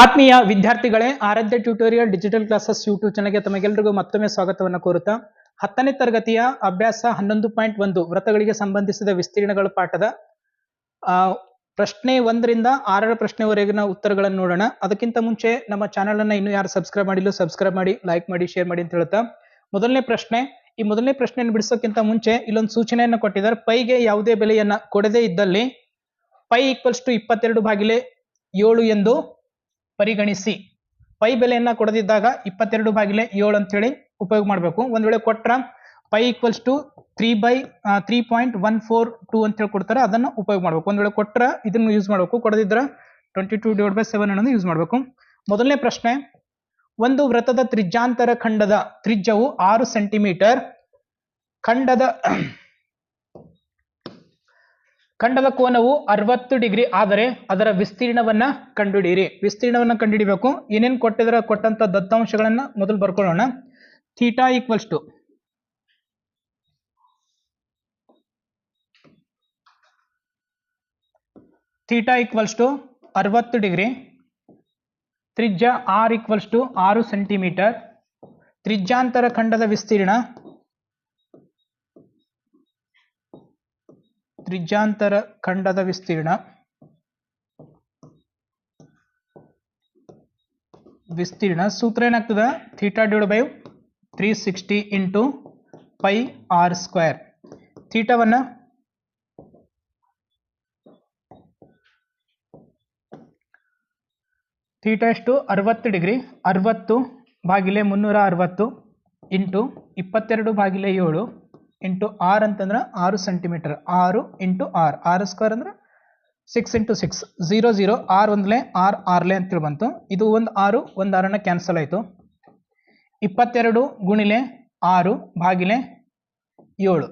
ಆತ್ಮೀಯ ವಿದ್ಯಾರ್ಥಿಗಳೇ, Aaradhya tutorial digital classes YouTube ಚಾನಲ್ಗೆ ತಮಗೆಲ್ಲರಿಗೂ ಮತ್ತೊಮ್ಮೆ ಸ್ವಾಗತವನ್ನು ಕೋರುತ್ತಾ, ಹತ್ತನೇ ತರಗತಿಯ ಅಭ್ಯಾಸ ಹನ್ನೊಂದು ಪಾಯಿಂಟ್ ಒಂದು ವ್ರತಗಳಿಗೆ ಸಂಬಂಧಿಸಿದ ವಿಸ್ತೀರ್ಣಗಳ ಪಾಠದ ಪ್ರಶ್ನೆ ಒಂದರಿಂದ ಆರರ ಪ್ರಶ್ನೆವರೆಗಿನ ಉತ್ತರಗಳನ್ನು ನೋಡೋಣ. ಅದಕ್ಕಿಂತ ಮುಂಚೆ ನಮ್ಮ ಚಾನಲ್ ಅನ್ನ ಇನ್ನೂ ಯಾರು ಸಬ್ಸ್ಕ್ರೈಬ್ ಮಾಡಿಲ್ಲ ಸಬ್ಸ್ಕ್ರೈಬ್ ಮಾಡಿ, ಲೈಕ್ ಮಾಡಿ, ಶೇರ್ ಮಾಡಿ ಅಂತ ಹೇಳ್ತಾ ಮೊದಲನೇ ಪ್ರಶ್ನೆ, ಈ ಮೊದಲನೇ ಪ್ರಶ್ನೆಯನ್ನು ಬಿಡಿಸೋಕ್ಕಿಂತ ಮುಂಚೆ ಇಲ್ಲೊಂದು ಸೂಚನೆಯನ್ನು ಕೊಟ್ಟಿದ್ದಾರೆ. ಪೈಗೆ ಯಾವುದೇ ಬೆಲೆಯನ್ನ ಕೊಡದೇ ಇದ್ದಲ್ಲಿ, ಪೈ ಈಕ್ವಲ್ಸ್ ಟು ಇಪ್ಪತ್ತೆರಡು ಬಾಗಿಲೆ ಏಳು ಎಂದು ಪರಿಗಣಿಸಿ. ಪೈ ಬೆಲೆಯನ್ನು ಕೊಡದಿದ್ದಾಗ ಇಪ್ಪತ್ತೆರಡು ಬಾಗಿಲೆ ಏಳು ಅಂತೇಳಿ ಉಪಯೋಗ ಮಾಡಬೇಕು. ಒಂದು ವೇಳೆ ಕೊಟ್ರ pi equals to three by three point one four two ಅಂತ ಹೇಳಿ ಕೊಡ್ತಾರೆ, ಅದನ್ನ ಉಪಯೋಗ ಮಾಡಬೇಕು. ಒಂದು ವೇಳೆ ಕೊಟ್ಟರೆ ಇದನ್ನು ಯೂಸ್ ಮಾಡಬೇಕು. ಕೊಡದಿದ್ರ twenty two divide by seven ಅನ್ನೋದು ಯೂಸ್ ಮಾಡಬೇಕು. ಮೊದಲನೇ ಪ್ರಶ್ನೆ, ಒಂದು ವೃತ್ತದ ತ್ರಿಜ್ಯಾಂತರ ಖಂಡದ ತ್ರಿಜ್ಯವು ಆರು ಸೆಂಟಿಮೀಟರ್ ಖಂಡದ ಖಂಡದ ಕೋನವು ಅರವತ್ತು ಡಿಗ್ರಿ, ಆದರೆ ಅದರ ವಿಸ್ತೀರ್ಣವನ್ನ ಕಂಡುಹಿಡಿಯಿರಿ. ವಿಸ್ತೀರ್ಣವನ್ನ ಕಂಡುಹಿಡಿಬೇಕು. ಏನೇನು ಕೊಟ್ಟಿದ್ರೆ, ಕೊಟ್ಟಂತ ದತ್ತಾಂಶಗಳನ್ನ ಮೊದಲು ಬರ್ಕೊಳ್ಳೋಣ. Theta equals to theta equals to ಅರವತ್ತು ಡಿಗ್ರಿ, ತ್ರಿಜ್ಯ ಆರ್ ಈಕ್ವಲ್ಸ್ ಟು ಆರು ಸೆಂಟಿಮೀಟರ್, ತ್ರಿಜ್ಯಾಂತರ ಖಂಡದ ವಿಸ್ತೀರ್ಣ ತ್ರಿಜ್ಯಾಂತರ ಖಂಡದ ವಿಸ್ತೀರ್ಣ. ವಿಸ್ತೀರ್ಣ ಸೂತ್ರ ಏನಾಗ್ತದ? Theta divide by three sixty into pi R square. ಥೀಟಾವನ್ನ theta ಎಷ್ಟು? ಅರವತ್ತು ಡಿಗ್ರಿ. ಅರವತ್ತು ಬಾಗಿಲೆ ಮುನ್ನೂರ ಅರವತ್ತು ಇಂಟು ಇಪ್ಪತ್ತೆರಡು ಬಾಗಿಲೆ ಏಳು. ಇಂಟು ಆರ್ ಅಂತಂದ್ರೆ ಆರು ಸೆಂಟಿಮೀಟರ್ ಆರು ಇಂಟು ಆರ್. ಆರ್ ಸ್ಕ್ವೇರ್ ಅಂದ್ರೆ six into six zero zero R ಒಂದ್ಲೆ, ಆರ್ ಆರ್ಲೆ ಅಂತ ಬಂತು. ಇದು ಒಂದು ಆರು, ಒಂದು ಆರನ್ನ ಕ್ಯಾನ್ಸಲ್ ಆಯಿತು. ಇಪ್ಪತ್ತೆರಡು ಗುಣಿಲೆ ಆರು ಬಾಗಿಲೆ ಏಳು.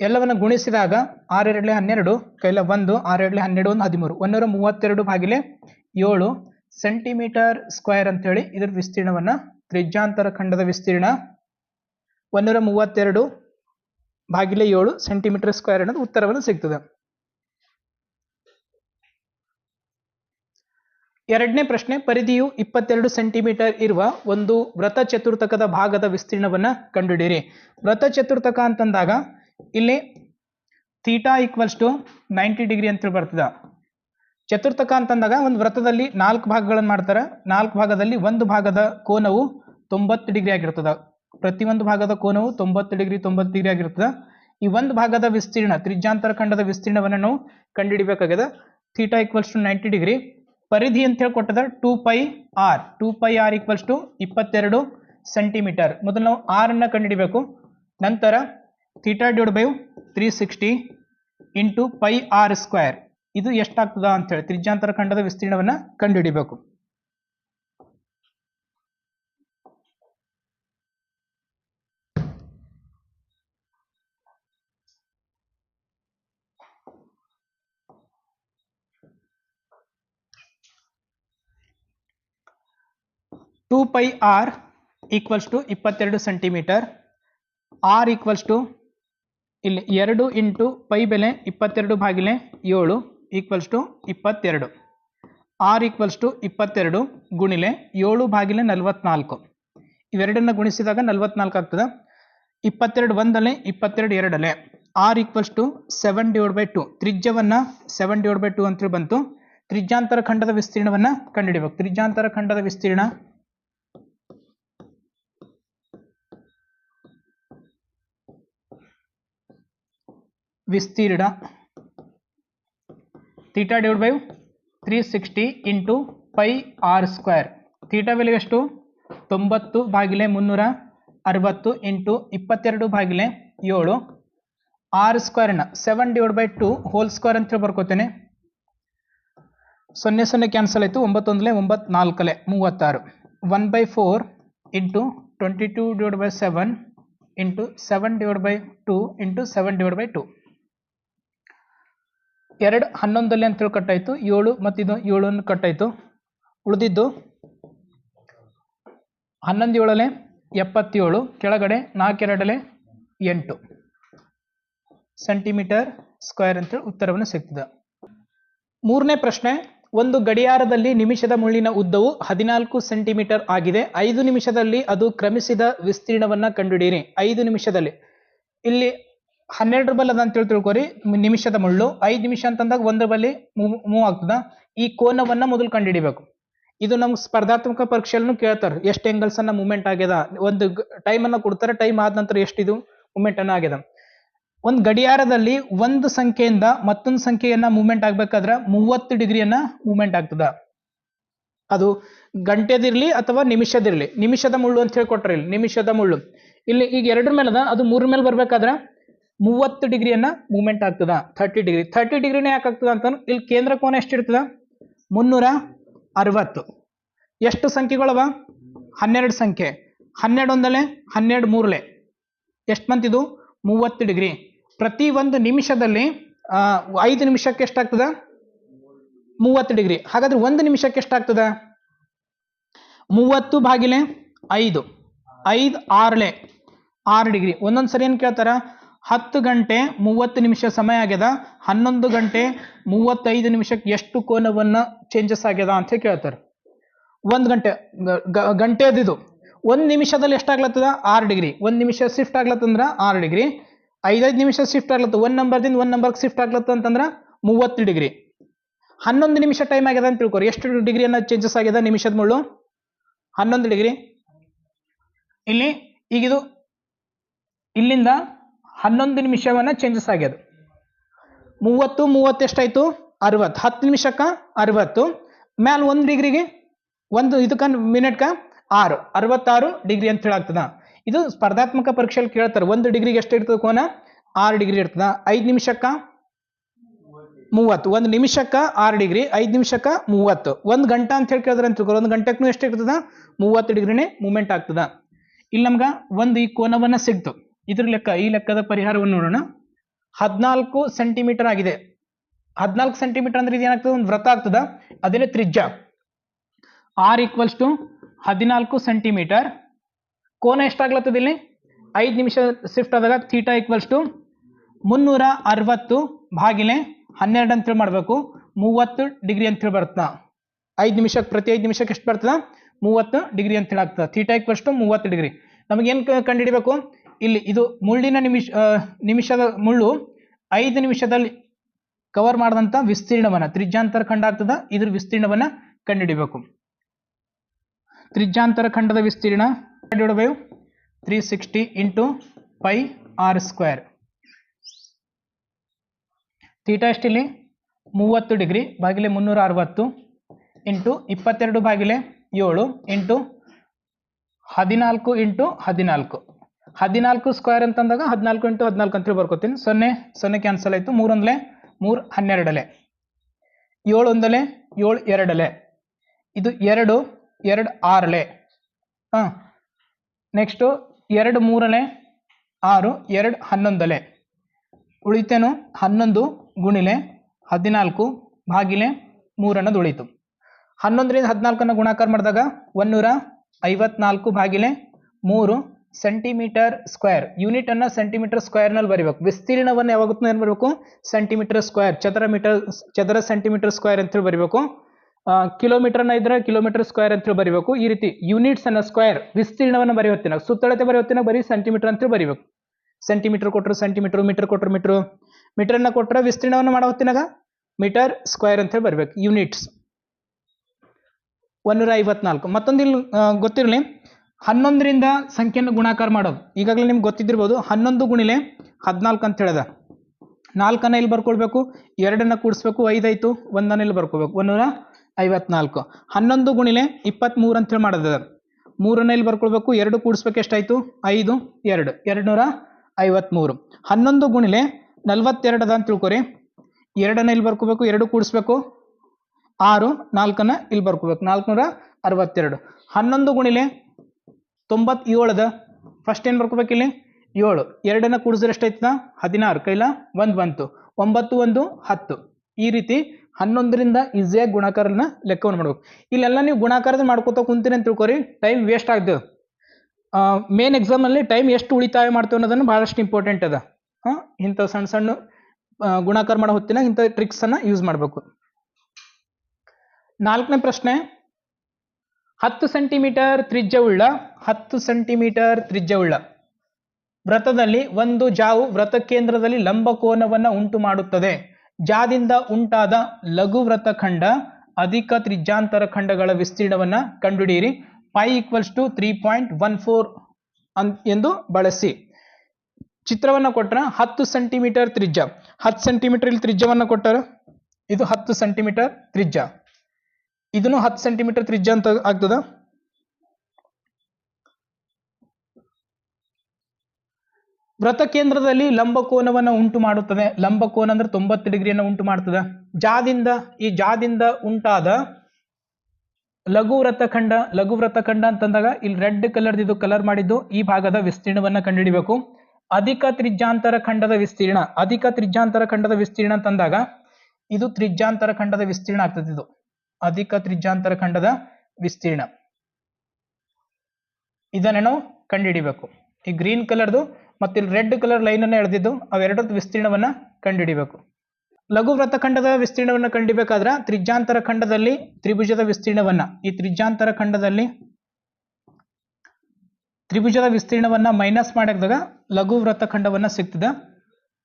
ಎಲ್ಲವನ್ನು ಗುಣಿಸಿದಾಗ ಆರೆರಡ್ಲೆ ಹನ್ನೆರಡು, ಕೈಲ ಒಂದು ಆರೆರಡ್ಲೆ ಹನ್ನೆರಡು, ಒಂದು ಹದಿಮೂರು. ಒಂದೂರ ಮೂವತ್ತೆರಡು ಬಾಗಿಲೆ ಏಳು ಸೆಂಟಿಮೀಟರ್ ಸ್ಕ್ವೇರ್ ಅಂತೇಳಿ ಇದರ ವಿಸ್ತೀರ್ಣವನ್ನು ತ್ರಿಜ್ಯಾಂತರ ಖಂಡದ ವಿಸ್ತೀರ್ಣ ಒಂದೂರ ಮೂವತ್ತೆರಡು ಭಾಗಿಲೆ ಏಳು ಸೆಂಟಿಮೀಟರ್ ಸ್ಕ್ವೇರ್ ಅನ್ನೋದು ಉತ್ತರವನ್ನು ಸಿಗ್ತದೆ. ಎರಡನೇ ಪ್ರಶ್ನೆ, ಪರಿಧಿಯು ಇಪ್ಪತ್ತೆರಡು ಸೆಂಟಿಮೀಟರ್ ಇರುವ ಒಂದು ವೃತ್ತ ಚತುರ್ಥಕದ ಭಾಗದ ವಿಸ್ತೀರ್ಣವನ್ನ ಕಂಡುಹಿಡಿಯಿರಿ. ವೃತ್ತ ಚತುರ್ಥಕ ಅಂತಂದಾಗ ಇಲ್ಲಿ theta equals to ninety degree ಅಂತೇಳಿ ಬರ್ತದ ಚತುರ್ಥಕ ಅಂತಂದಾಗ ಒಂದು ವೃತ್ತದಲ್ಲಿ ನಾಲ್ಕು ಭಾಗಗಳನ್ನು ಮಾಡ್ತಾರೆ. ನಾಲ್ಕು ಭಾಗದಲ್ಲಿ ಒಂದು ಭಾಗದ ಕೋನವು ತೊಂಬತ್ತು ಡಿಗ್ರಿ ಆಗಿರ್ತದ. ಪ್ರತಿಯೊಂದು ಭಾಗದ ಕೋನವು ತೊಂಬತ್ತು ಡಿಗ್ರಿ ತೊಂಬತ್ತು ಡಿಗ್ರಿ ಆಗಿರ್ತದೆ ಈ ಒಂದು ಭಾಗದ ವಿಸ್ತೀರ್ಣ, ತ್ರಿಜ್ಯಾಂತರ ಖಂಡದ ವಿಸ್ತೀರ್ಣವನ್ನು ನಾವು ಕಂಡುಹಿಡಿಬೇಕಾಗಿದೆ. Theta equals to ninety degree. ಪರಿಧಿ ಅಂತ ಹೇಳಿ ಕೊಟ್ಟದ two pi R. Two pi R equals to ಇಪ್ಪತ್ತೆರಡು ಸೆಂಟಿಮೀಟರ್. ಮೊದಲು ನಾವು ಆರನ್ನು ಕಂಡುಹಿಡಿಬೇಕು. ನಂತರ theta divide by three sixty into pi R square. ಇದು ಎಷ್ಟಾಗ್ತದ ಅಂತೇಳಿ ತ್ರಿಜ್ಯಾಂತರ ಖಂಡದ ವಿಸ್ತೀರ್ಣವನ್ನು ಕಂಡುಹಿಡಿಬೇಕು. Two pi R equals to ಇಪ್ಪತ್ತೆರಡು ಸೆಂಟಿಮೀಟರ್ ಆರ್ ಈಕ್ವಲ್ಸ್ ಟು ಇಲ್ಲಿ ಎರಡು ಇಂಟು ಪೈ ಬೆಲೆ ಇಪ್ಪತ್ತೆರಡು ಬಾಗಿಲೆ ಏಳು ಈಕ್ವಲ್ಸ್ ಟು ಇಪ್ಪತ್ತೆರಡು. ಆರ್ ಈಕ್ವಲ್ಸ್ ಟು ಇಪ್ಪತ್ತೆರಡು ಗುಣಿಲೆ ಏಳು ಬಾಗಿಲೆ ನಲವತ್ನಾಲ್ಕು. ಇವೆರಡನ್ನು ಗುಣಿಸಿದಾಗ ನಲವತ್ನಾಲ್ಕು ಆಗ್ತದೆ. ಇಪ್ಪತ್ತೆರಡು ಒಂದಲೆ, ಇಪ್ಪತ್ತೆರಡು ಎರಡಲೆ. R equals to seven divide by two ತ್ರಿಜ್ಯವನ್ನು ಸೆವೆನ್ ಡಿವೈಡ್ ಬೈ ಟು ಅಂತೇಳಿ ಬಂತು. ತ್ರಿಜ್ಯಾಂತರ ಖಂಡದ ವಿಸ್ತೀರ್ಣವನ್ನ ಕಂಡುಹಿಡಿಬೇಕು ತ್ರಿಜ್ಯಾಂತರ ಖಂಡದ ವಿಸ್ತೀರ್ಣ ವಿಸ್ತೀರ್ಣ theta divide by three sixty into pi R square theta ಬೆಲೆ ಎಷ್ಟು? ತೊಂಬತ್ತು ಬಾಗಿಲೆ ಮುನ್ನೂರ ಅರವತ್ತು ಇಂಟು ಇಪ್ಪತ್ತೆರಡು ಬಾಗಿಲೆ ಏಳು. R ಸ್ಕ್ವೇರ್ನ seven divide by two whole square ಅಂತೇಳಿ ಬರ್ಕೋತೇನೆ. ಸೊನ್ನೆ ಸೊನ್ನೆ ಕ್ಯಾನ್ಸಲ್ ಆಯಿತು, ಒಂಬತ್ತೊಂದಲೆ ಒಂಬತ್ತು ನಾಲ್ಕಲೆ ಮೂವತ್ತಾರು. One by four into twenty two divide by seven into seven divide by two into seven divide by two ಎರಡು ಹನ್ನೊಂದಲ್ಲಿ ಅಂತೇಳಿ ಕಟ್ಟಾಯಿತು ಏಳು ಮತ್ತು ಇದು ಏಳನ್ನು ಕಟ್ಟಾಯಿತು. ಉಳಿದಿದ್ದು ಹನ್ನೊಂದು ಏಳಲೆ ಎಪ್ಪತ್ತೇಳು, ಕೆಳಗಡೆ ನಾಲ್ಕೆರಡಲೆ ಎಂಟು ಸೆಂಟಿಮೀಟರ್ ಸ್ಕ್ವೇರ್ ಅಂತೇಳಿ ಉತ್ತರವನ್ನು ಸಿಗ್ತದೆ. ಮೂರನೇ ಪ್ರಶ್ನೆ, ಒಂದು ಗಡಿಯಾರದಲ್ಲಿ ನಿಮಿಷದ ಮುಳ್ಳಿನ ಉದ್ದವು ಹದಿನಾಲ್ಕು ಸೆಂಟಿಮೀಟರ್ ಆಗಿದೆ. ಐದು ನಿಮಿಷದಲ್ಲಿ ಅದು ಕ್ರಮಿಸಿದ ವಿಸ್ತೀರ್ಣವನ್ನ ಕಂಡುಹಿಡಿಯಿರಿ. ಐದು ನಿಮಿಷದಲ್ಲಿ. ಇಲ್ಲಿ ಹನ್ನೆರಡರ ಬಲ್ ಅದ ಅಂತೇಳಿ ತಿಳ್ಕೊರಿ. ಮ್- ನಿಮಿಷದ ಮುಳ್ಳು. ಐದು ನಿಮಿಷ ಅಂತಂದಾಗ ಒಂದ್ರ ಬಲ್ಲಿ ಮೂವ್ ಆಗ್ತದ. ಈ ಕೋನವನ್ನ ಮೊದಲು ಕಂಡುಹಿಡಿಬೇಕು ಇದು ನಮ್ಗೆ ಸ್ಪರ್ಧಾತ್ಮಕ ಪರೀಕ್ಷೆಯಲ್ಲೂ ಕೇಳ್ತಾರೆ. ಎಷ್ಟು ಎಂಗಲ್ಸ್ ಅನ್ನ ಮೂವ್ಮೆಂಟ್ ಆಗ್ಯದ. ಒಂದು ಟೈಮ್ ಅನ್ನ ಕೊಡ್ತಾರೆ. ಟೈಮ್ ಆದ ನಂತರ ಎಷ್ಟು ಇದು ಮೂವ್ಮೆಂಟ್ ಅನ್ನ ಆಗ್ಯದ. ಒಂದು ಗಡಿಯಾರದಲ್ಲಿ ಒಂದು ಸಂಖ್ಯೆಯಿಂದ ಮತ್ತೊಂದು ಸಂಖ್ಯೆಯನ್ನ ಮೂವ್ಮೆಂಟ್ ಆಗ್ಬೇಕಾದ್ರೆ ಮೂವತ್ತು ಡಿಗ್ರಿಯನ್ನ ಮೂವ್ಮೆಂಟ್ ಆಗ್ತದ. ಅದು ಗಂಟೆದಿರ್ಲಿ ಅಥವಾ ನಿಮಿಷದಿರ್ಲಿ. ನಿಮಿಷದ ಮುಳ್ಳು ಅಂತ ಹೇಳಿ ಕೊಟ್ರೆ ಇಲ್ಲಿ. ನಿಮಿಷದ ಮುಳ್ಳು. ಇಲ್ಲಿ ಈಗ ಎರಡರ ಮೇಲೆ ಅದ. ಅದು ಮೂರ ಮೇಲೆ ಬರ್ಬೇಕಾದ್ರೆ ಮೂವತ್ತು ಡಿಗ್ರಿಯನ್ನ ಮೂವ್ಮೆಂಟ್ ಆಗ್ತದ ಥರ್ಟಿ ಡಿಗ್ರಿ. ಥರ್ಟಿ ಡಿಗ್ರಿನೇ ಯಾಕೆ ಆಗ್ತದ ಅಂತ ಇಲ್ಲಿ ಕೇಂದ್ರ ಕೋನ ಎಷ್ಟಿರ್ತದ? ಮುನ್ನೂರ ಅರವತ್ತು. ಎಷ್ಟು ಸಂಖ್ಯೆಗಳವ? ಹನ್ನೆರಡು ಸಂಖ್ಯೆ. ಹನ್ನೆರಡು ಒಂದಲೆ, ಹನ್ನೆರಡು ಮೂರಲೆ. ಎಷ್ಟು ಬಂತಿದು? ಮೂವತ್ತು ಡಿಗ್ರಿ. ಪ್ರತಿ ಒಂದು ನಿಮಿಷದಲ್ಲಿ ಐದು ನಿಮಿಷಕ್ಕೆ ಎಷ್ಟಾಗ್ತದ? ಮೂವತ್ತು ಡಿಗ್ರಿ. ಹಾಗಾದ್ರೆ ಒಂದು ನಿಮಿಷಕ್ಕೆ ಎಷ್ಟಾಗ್ತದ? ಮೂವತ್ತು ಬಾಗಿಲೆ ಐದು. ಐದು, ಆರಲೆ. ಆರು ಡಿಗ್ರಿ. ಒಂದೊಂದು ಸರಿ ಏನು ಕೇಳ್ತಾರ? ಹತ್ತು ಗಂಟೆ ಮೂವತ್ತು ನಿಮಿಷ ಸಮಯ ಆಗ್ಯದ. ಹನ್ನೊಂದು ಗಂಟೆ ಮೂವತ್ತೈದು ನಿಮಿಷಕ್ಕೆ ಎಷ್ಟು ಕೋನವನ್ನ ಚೇಂಜಸ್ ಆಗ್ಯದ ಅಂತ ಕೇಳ್ತಾರೆ. ಒಂದು ಗಂಟೆ ಗಂಟೆದಿದು ಒಂದು ನಿಮಿಷದಲ್ಲಿ ಎಷ್ಟಾಗ್ಲತ್ತದ? ಆರು ಡಿಗ್ರಿ. ಒಂದು ನಿಮಿಷ ಶಿಫ್ಟ್ ಆಗ್ಲತ್ತಂದ್ರ ಆರು ಡಿಗ್ರಿ. ಐದೈದು ನಿಮಿಷ ಶಿಫ್ಟ್ ಆಗ್ಲತ್ತ, ಒಂದು ನಂಬರ್ದಿಂದ ಒಂದು ನಂಬರ್ಗೆ ಶಿಫ್ಟ್ ಆಗ್ಲತ್ತ ಅಂತಂದ್ರ ಮೂವತ್ತು ಡಿಗ್ರಿ. ಹನ್ನೊಂದು ನಿಮಿಷ ಟೈಮ್ ಆಗ್ಯದ ಅಂತ ತಿಳ್ಕೊರಿ. ಎಷ್ಟು ಡಿಗ್ರಿಯನ್ನ ಚೇಂಜಸ್ ಆಗ್ಯದ ನಿಮಿಷದ ಮುಳ್ಳು? ಹನ್ನೊಂದು ಡಿಗ್ರಿ. ಇಲ್ಲಿ ಈಗಿದು ಇಲ್ಲಿಂದ ಹನ್ನೊಂದು ನಿಮಿಷವನ್ನ ಚೇಂಜಸ್ ಆಗ್ಯದ. ಮೂವತ್ತು ಮೂವತ್ತು ಎಷ್ಟಾಯ್ತು? ಅರವತ್ತು. ಹತ್ತು ನಿಮಿಷಕ್ಕ ಅರವತ್ತು. ಮ್ಯಾಲ ಒಂದು ಡಿಗ್ರಿಗೆ ಒಂದು ಇದಕ್ಕ ಮಿನಿಟ್ಗೆ ಆರು. ಅರವತ್ತಾರು ಡಿಗ್ರಿ ಅಂತ ಹೇಳಾಗ್ತದ. ಇದು ಸ್ಪರ್ಧಾತ್ಮಕ ಪರೀಕ್ಷೆಯಲ್ಲಿ ಕೇಳ್ತಾರೆ. ಒಂದು ಡಿಗ್ರಿಗೆ ಎಷ್ಟು ಇರ್ತದೆ ಕೋನ? ಆರು ಡಿಗ್ರಿ ಇರ್ತದ. ಐದು ನಿಮಿಷಕ್ಕ ಮೂವತ್ತು. ಒಂದು ನಿಮಿಷಕ್ಕ ಆರು ಡಿಗ್ರಿ, ಐದು ನಿಮಿಷಕ್ಕ ಮೂವತ್ತು. ಒಂದು ಗಂಟೆ ಅಂತ ಹೇಳಿ ಕೇಳಿದ್ರೆ ಅಂತ ಒಂದು ಗಂಟೆಗೂ ಎಷ್ಟು ಇರ್ತದ? ಮೂವತ್ತು ಡಿಗ್ರಿನೇ ಮೂಮೆಂಟ್ ಆಗ್ತದ. ಇಲ್ಲಿ ನಮ್ಗೆ ಒಂದು ಈ ಕೋನವನ್ನ ಸಿಗ್ತು. ಇದ್ರ ಲೆಕ್ಕ, ಈ ಲೆಕ್ಕದ ಪರಿಹಾರವನ್ನು ನೋಡೋಣ. ಹದಿನಾಲ್ಕು ಸೆಂಟಿಮೀಟರ್ ಆಗಿದೆ. ಹದಿನಾಲ್ಕು ಸೆಂಟಿಮೀಟರ್ ಅಂದ್ರೆ ಇದೇನಾಗ್ತದೆ ಒಂದು ವ್ರತ ಆಗ್ತದ. ಅದೇ ತ್ರಿಜ್ಯ. ಆರ್ ಈಕ್ವಲ್ಸ್ ಟು ಹದಿನಾಲ್ಕು ಸೆಂಟಿಮೀಟರ್ ಕೋನ ಎಷ್ಟಾಗ್ಲತ್ತದ ಇಲ್ಲಿ? ಐದು ನಿಮಿಷ ಶಿಫ್ಟ್ ಆದಾಗ ಥೀಟಾ ಈಕ್ವಲ್ಸ್ ಟು ಮುನ್ನೂರ ಅರವತ್ತು ಭಾಗಿಲೆ ಹನ್ನೆರಡು ಅಂತೇಳಿ ಮಾಡಬೇಕು ಮೂವತ್ತು ಡಿಗ್ರಿ ಅಂತೇಳಿ ಬರ್ತದ ಐದು ನಿಮಿಷಕ್ಕೆ, ಪ್ರತಿ ಐದು ನಿಮಿಷಕ್ಕೆ ಎಷ್ಟು ಬರ್ತದ? ಮೂವತ್ತು ಡಿಗ್ರಿ ಅಂತೇಳಿ ಆಗ್ತದೆ ಥೀಟಾ ಈಕ್ವಲ್ಸ್ ಟು ಮೂವತ್ತು ಡಿಗ್ರಿ. ನಮಗೇನು ಕಂಡುಹಿಡಿಬೇಕು? ಇಲ್ಲಿ ಇದು ಮುಳ್ಳಿನ ನಿಮಿಷ ನಿಮಿಷದ ಮುಳ್ಳು ಐದು ನಿಮಿಷದಲ್ಲಿ ಕವರ್ ಮಾಡಿದಂಥ ವಿಸ್ತೀರ್ಣವನ್ನು, ತ್ರಿಜ್ಯಾಂತರ ಖಂಡ ಆಗ್ತದ, ಇದ್ರ ವಿಸ್ತೀರ್ಣವನ್ನ ಕಂಡುಹಿಡಿಬೇಕು. ತ್ರಿಜ್ಯಾಂತರ ಖಂಡದ ವಿಸ್ತೀರ್ಣ ಕಂಡುಹಿಡಬೇಕು. Three sixty into pi R square theta ಎಷ್ಟಿಲ್ಲಿ? ಮೂವತ್ತು ಡಿಗ್ರಿ ಬಾಗಿಲೆ ಮುನ್ನೂರ ಅರವತ್ತು ಇಂಟು ಇಪ್ಪತ್ತೆರಡು ಬಾಗಿಲೆ ಏಳು ಇಂಟು ಹದಿನಾಲ್ಕು ಇಂಟು ಹದಿನಾಲ್ಕು. ಹದಿನಾಲ್ಕು ಸ್ಕ್ವೇರ್ ಅಂತಂದಾಗ ಹದಿನಾಲ್ಕು ಇಂಟು ಹದಿನಾಲ್ಕು ಅಂತೇಳಿ ಬರ್ಕೋತೀನಿ. ಸೊನ್ನೆ ಸೊನ್ನೆ ಕ್ಯಾನ್ಸಲ್ ಆಯಿತು. ಮೂರೊಂದಲೆ, ಮೂರು ಹನ್ನೆರಡಲೆ. ಏಳು ಒಂದಲೆ, ಏಳು ಎರಡಲೆ. ಇದು ಎರಡು ಎರಡು ಆರಲೆ. ಹಾಂ. ನೆಕ್ಸ್ಟು ಎರಡು ಮೂರಲೆ, ಆರು, ಎರಡು ಹನ್ನೊಂದಲೆ. ಉಳಿತೇನು ಹನ್ನೊಂದು ಗುಣಿಲೆ ಹದಿನಾಲ್ಕು ಭಾಗಿಲೆ ಮೂರನ್ನೋದು ಉಳಿತು. ಹನ್ನೊಂದರಿಂದ ಹದಿನಾಲ್ಕನ್ನು ಗುಣಾಕಾರ ಮಾಡಿದಾಗ ಒಂದೂರ ಐವತ್ನಾಲ್ಕು ಭಾಗಿಲೆ ಮೂರು ಸೆಂಟಿಮೀಟರ್ ಸ್ಕ್ವೇರ್. ಯೂನಿಟ್ ಅನ್ನ ಸೆಂಟಿಮೀಟರ್ ಸ್ಕ್ವೇರ್ನಲ್ಲಿ ಬರೀಬೇಕು. ವಿಸ್ತೀರ್ಣವನ್ನು ಯಾವಾಗತ್ತೂ ಏನು ಬರಬೇಕು? Centimetre square. ಚದರ ಮೀಟರ್, ಚದರ ಸೆಂಟಿಮೀಟರ್ ಸ್ಕ್ವೇರ್ ಅಂತೇಳಿ ಬರೀಬೇಕು. ಕಿಲೋಮೀಟರ್ನ ಇದ್ರೆ ಕಿಲೋಮೀಟರ್ ಸ್ಕ್ವೇರ್ ಅಂತೇಳಿ ಬರೀಬೇಕು. ಈ ರೀತಿ ಯೂನಿಟ್ಸ್ ಅನ್ನ ಸ್ಕ್ವೇರ್, ವಿಸ್ತೀರ್ಣವನ್ನು ಬರೀ ಹೊತ್ತಿನಾಗ, ಸುತ್ತಳತೆ ಬರೀ ಹೊತ್ತಿನಾಗ ಬರೀ ಸೆಂಟಿಮೀಟರ್ ಅಂತೇಳಿ ಬರೀಬೇಕು. ಸೆಂಟಿಮೀಟರ್ ಕೊಟ್ಟರು ಸೆಂಟಿಮೀಟರ್, ಮೀಟರ್ ಕೊಟ್ಟರು ಮೀಟರ್. ಮೀಟರ್ನ ಕೊಟ್ಟರೆ ವಿಸ್ತೀರ್ಣವನ್ನು ಮಾಡೋ ಹೊತ್ತಿನಾಗ ಮೀಟರ್ ಸ್ಕ್ವೇರ್ ಅಂತೇಳಿ ಬರಬೇಕು. ಯೂನಿಟ್ಸ್ ಒಂದೂರ ಐವತ್ನಾಲ್ಕು ಮತ್ತೊಂದು ಇಲ್ಲಿ ಗೊತ್ತಿರಲಿ? ಹನ್ನೊಂದರಿಂದ ಸಂಖ್ಯೆಯನ್ನು ಗುಣಾಕಾರ ಮಾಡೋದು. ಈಗಾಗಲೇ ನಿಮ್ಗೆ ಗೊತ್ತಿದ್ದಿರ್ಬೋದು, ಹನ್ನೊಂದು ಗುಣಿಲೆ ಹದಿನಾಲ್ಕು ಅಂತ ಹೇಳಿದೆ. ನಾಲ್ಕನ್ನ ಇಲ್ಲಿ ಬರ್ಕೊಳ್ಬೇಕು ಎರಡನ್ನ ಕೂಡಿಸ್ಬೇಕು ಐದಾಯ್ತು ಒಂದನ್ನ ಇಲ್ಲಿ ಬರ್ಕೋಬೇಕು ಒಂದೂರ ಐವತ್ನಾಲ್ಕು. ಹನ್ನೊಂದು ಗುಣಿಲೆ ಇಪ್ಪತ್ತ್ಮೂರು ಅಂತೇಳಿ ಮಾಡೋದ ಮೂರನ್ನ ಇಲ್ಲಿ ಬರ್ಕೊಳ್ಬೇಕು ಎರಡು ಕೂಡಿಸ್ಬೇಕು ಎಷ್ಟಾಯ್ತು? ಐದು, ಎರಡು. ಎರಡು ನೂರ ಐವತ್ತ್ಮೂರು ಹನ್ನೊಂದು ಗುಣಿಲೆ ನಲ್ವತ್ತೆರಡು ಅದ ಅಂತ ತಿಳ್ಕೊರಿ. ಎರಡನ್ನ ಇಲ್ಲಿ ಬರ್ಕೋಬೇಕು ಎರಡು ಕೂಡಿಸ್ಬೇಕು. ಆರು, ನಾಲ್ಕನ್ನ ಇಲ್ಲಿ ಬರ್ಕೋಬೇಕು ನಾಲ್ಕುನೂರ ಅರವತ್ತೆರಡು. ಹನ್ನೊಂದು ಗುಣಿಲೆ ತೊಂಬತ್ತೇಳು ಅದ ಫಸ್ಟ್ ಏನು ಬರ್ಕೋಬೇಕು ಇಲ್ಲಿ? ಏಳು. ಎರಡನ್ನ ಕೂಡಿಸಿದ್ರೆ ಎಷ್ಟಾಯ್ತದ ಹದಿನಾರು. ಕೈಲ? ಒಂದು ಬಂತು. ಒಂಬತ್ತು, ಒಂದು, ಹತ್ತು. ಈ ರೀತಿ ಹನ್ನೊಂದರಿಂದ ಈಸಿಯಾಗಿ ಗುಣಾಕಾರನ ಲೆಕ್ಕವನ್ನು ಮಾಡ್ಬೇಕು. ಇಲ್ಲೆಲ್ಲ ನೀವು ಗುಣಾಕಾರದ ಮಾಡ್ಕೋತಾ ಕುಂತೀನಿ ಅಂತ ತಿಳ್ಕೊರಿ ಟೈಮ್ ವೇಸ್ಟ್ ಆಗ್ದು. ಮೇನ್ ಎಕ್ಸಾಮಲ್ಲಿ ಟೈಮ್ ಎಷ್ಟು ಉಳಿತಾಯ ಮಾಡ್ತೇವೆ ಅನ್ನೋದನ್ನು ಭಾಳಷ್ಟು ಇಂಪಾರ್ಟೆಂಟ್ ಅದ. ಹಾಂ? ಇಂಥ ಸಣ್ಣ ಸಣ್ಣ ಗುಣಾಕಾರ ಮಾಡೋ ಹೊತ್ತಿನಾಗ ಇಂಥ ಟ್ರಿಕ್ಸನ್ನು ಯೂಸ್ ಮಾಡಬೇಕು. ನಾಲ್ಕನೇ ಪ್ರಶ್ನೆ, ಹತ್ತು ಸೆಂಟಿಮೀಟರ್ ತ್ರಿಜ್ಯವುಳ್ಳ ಹತ್ತು ಸೆಂಟಿಮೀಟರ್ ತ್ರಿಜ್ಯವುಳ್ಳ ವ್ರತದಲ್ಲಿ ಒಂದು ಜಾವು ವ್ರತ ಕೇಂದ್ರದಲ್ಲಿ ಲಂಬಕೋನವನ್ನು ಉಂಟು ಮಾಡುತ್ತದೆ. ಜಾದಿಂದ ಉಂಟಾದ ಲಘು ವೃತ್ತಖಂಡ ಅಧಿಕ ತ್ರಿಜ್ಯಾಂತರ ಖಂಡಗಳ ವಿಸ್ತೀರ್ಣವನ್ನ ಕಂಡುಹಿಡಿಯಿರಿ. Pi equals to three point one four ಅನ್ ಎಂದು ಬಳಸಿ. ಚಿತ್ರವನ್ನು ಕೊಟ್ಟರೆ ಹತ್ತು ಸೆಂಟಿಮೀಟರ್ ತ್ರಿಜ್ಯ. ಹತ್ತು ಸೆಂಟಿಮೀಟರ್ ಇಲ್ಲಿ ತ್ರಿಜ್ಯವನ್ನು ಕೊಟ್ಟರು? ಇದು ಹತ್ತು ಸೆಂಟಿಮೀಟರ್ ತ್ರಿಜ್ಯ. ಇದನ್ನು ಹತ್ತು ಸೆಂಟಿಮೀಟರ್ ತ್ರಿಜ್ಯ ಅಂತ ಆಗ್ತದ? ವೃತ್ತ ಕೇಂದ್ರದಲ್ಲಿ ಲಂಬಕೋನವನ್ನು ಉಂಟು ಮಾಡುತ್ತದೆ. ಲಂಬಕೋನ ಅಂದ್ರೆ ತೊಂಬತ್ತು ಡಿಗ್ರಿಯನ್ನು ಉಂಟು ಮಾಡ್ತದೆ. ಜಾದಿಂದ, ಈ ಜಾದಿಂದ ಉಂಟಾದ ಲಘು ವೃತ್ತಖಂಡ ಲಘು ವೃತ್ತಖಂಡ ಅಂತಂದಾಗ ಇಲ್ಲಿ ರೆಡ್ ಕಲರ್ ಇದು ಕಲರ್ ಮಾಡಿದ್ದು ಈ ಭಾಗದ ವಿಸ್ತೀರ್ಣವನ್ನ ಕಂಡುಹಿಡಿಬೇಕು. ಅಧಿಕ ತ್ರಿಜ್ಯಾಂತರ ಖಂಡದ ವಿಸ್ತೀರ್ಣ, ಅಧಿಕ ತ್ರಿಜ್ಯಾಂತರ ಖಂಡದ ವಿಸ್ತೀರ್ಣ ಅಂತಂದಾಗ ಇದು ತ್ರಿಜ್ಯಾಂತರ ಖಂಡದ ವಿಸ್ತೀರ್ಣ ಆಗ್ತದೆ ಇದು. ಅಧಿಕ ತ್ರಿಜ್ಯಾಂತರ ಖಂಡದ ವಿಸ್ತೀರ್ಣ. ಇದನ್ನೇನು ಕಂಡುಹಿಡಿಬೇಕು. ಈ ಗ್ರೀನ್ ಕಲರ್ದು ಮತ್ತೆ ಇಲ್ಲಿ ರೆಡ್ ಕಲರ್ ಲೈನ್ ಅನ್ನ ಎಳೆದಿದ್ದು ಅವೆರಡರ ವಿಸ್ತೀರ್ಣವನ್ನು ಕಂಡುಹಿಡಿಬೇಕು ಲಘು ವೃತ್ತಖಂಡದ ವಿಸ್ತೀರ್ಣವನ್ನು ಕಂಡಿಬೇಕಾದ್ರೆ ತ್ರಿಜ್ಯಾಂತರ ಖಂಡದಲ್ಲಿ ತ್ರಿಭುಜದ ವಿಸ್ತೀರ್ಣವನ್ನು, ಈ ತ್ರಿಜ್ಯಾಂತರ ಖಂಡದಲ್ಲಿ ತ್ರಿಭುಜದ ವಿಸ್ತೀರ್ಣವನ್ನು ಮೈನಸ್ ಮಾಡಿದಾಗ ಲಘು ವೃತ್ತಖಂಡವನ್ನ ಸಿಗ್ತದೆ.